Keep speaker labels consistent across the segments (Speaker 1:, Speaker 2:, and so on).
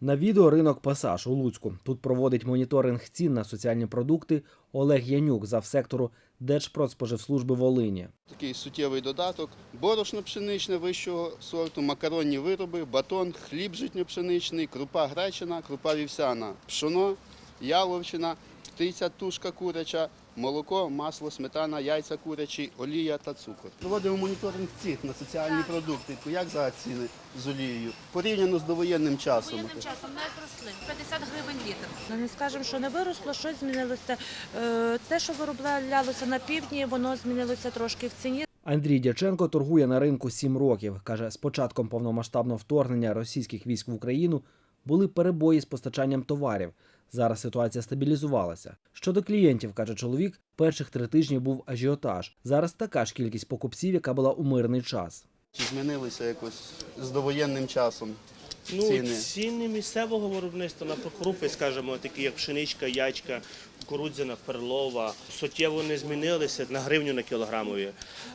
Speaker 1: На відео ринок Пасаж у Луцьку. Тут проводить моніторинг цін на соціальні продукти Олег Янюк завсектору Держпродспоживслужби Волині.
Speaker 2: Такий суттєвий додаток: борошно пшеничне вищого сорту, макаронні вироби, батон, хліб житньо-пшеничний, крупа гречина, крупа вівсяна, пшоно, яловичина, птиця тушка куряча, молоко, масло, сметана, яйця курячі, олія та цукор. Проводимо моніторинг цін на соціальні продукти. Як зараз ціни з олією? Порівняно з довоєнним часом.
Speaker 3: Воєнним часом не зросли. 50 гривень літр.
Speaker 4: Ну, не скажемо, що не виросло, щось змінилося. Е, Те, що вироблялося на півдні, воно змінилося трошки в ціні.
Speaker 1: Андрій Дяченко торгує на ринку сім років. Каже, з початком повномасштабного вторгнення російських військ в Україну були перебої з постачанням товарів. Зараз ситуація стабілізувалася. Щодо клієнтів, каже чоловік, перших три тижні був ажіотаж. Зараз така ж кількість покупців, яка була у мирний час.
Speaker 2: Змінилися якось з довоєнним часом?
Speaker 5: Ну,
Speaker 2: ціни?
Speaker 5: ціни місцевого виробництва на крупи, скажімо, такі як пшеничка, ячка, кукурудзяна, перлова, суттєво не змінилися на гривню на кілограмові.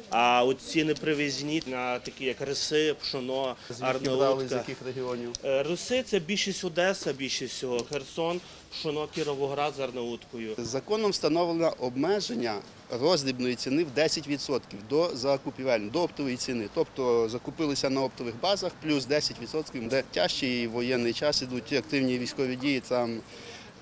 Speaker 5: А от ціни привізні на такі як риси, пшоно,
Speaker 2: Звідки з яких регіонів?
Speaker 5: Е, Риси це більшість Одеса, більшість всього, Херсон, пшоно, Кіровоград з арнауткою.
Speaker 2: Законом встановлено обмеження роздрібної ціни в 10% до закупівельної, до оптової ціни. Тобто закупилися на оптових базах плюс 10%, де тяжчий воєнний час ідуть активні військові дії. Там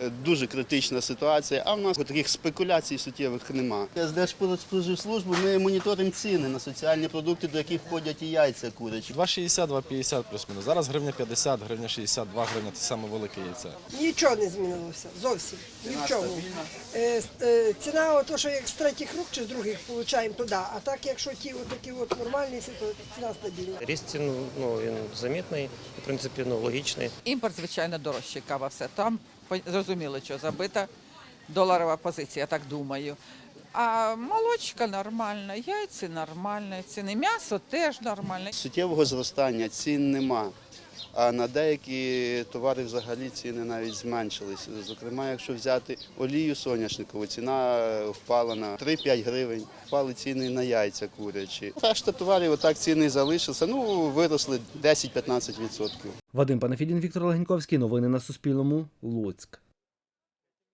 Speaker 2: дуже критична ситуація. А в нас таких спекуляцій суттєвих нема. З Держпродспоживслужби ми моніторимо ціни на соціальні продукти, до яких входять і яйця курячі.
Speaker 6: 2,60, 2,50 плюс-мінус. Зараз гривня 50, гривня 62 гривня це саме велике яйце.
Speaker 7: Нічого не змінилося. Зовсім. Ні в чому. Е, е, Ціна, ото, що як з третіх рук чи з других получаємо туди. А так, якщо ті такі от нормальні, то ціна стабільна.
Speaker 8: Ріст цін ну, він замітний, в принципі, ну, логічний.
Speaker 9: Імпорт, звичайно, дорожчий кава все там. Зрозуміло, що забита доларова позиція, я так думаю. А молочка нормальна, яйці нормальні, ціни м'ясо теж нормальне.
Speaker 2: Суттєвого зростання цін нема. А на деякі товари взагалі ціни навіть зменшились. Зокрема, якщо взяти олію соняшникову, ціна впала на 3-5 гривень, впали ціни на яйця курячі. Решта товарів отак ціни залишилися, ну виросли 10-15%.
Speaker 1: Вадим Панафідін, Віктор Легеньковський. Новини на Суспільному. Луцьк.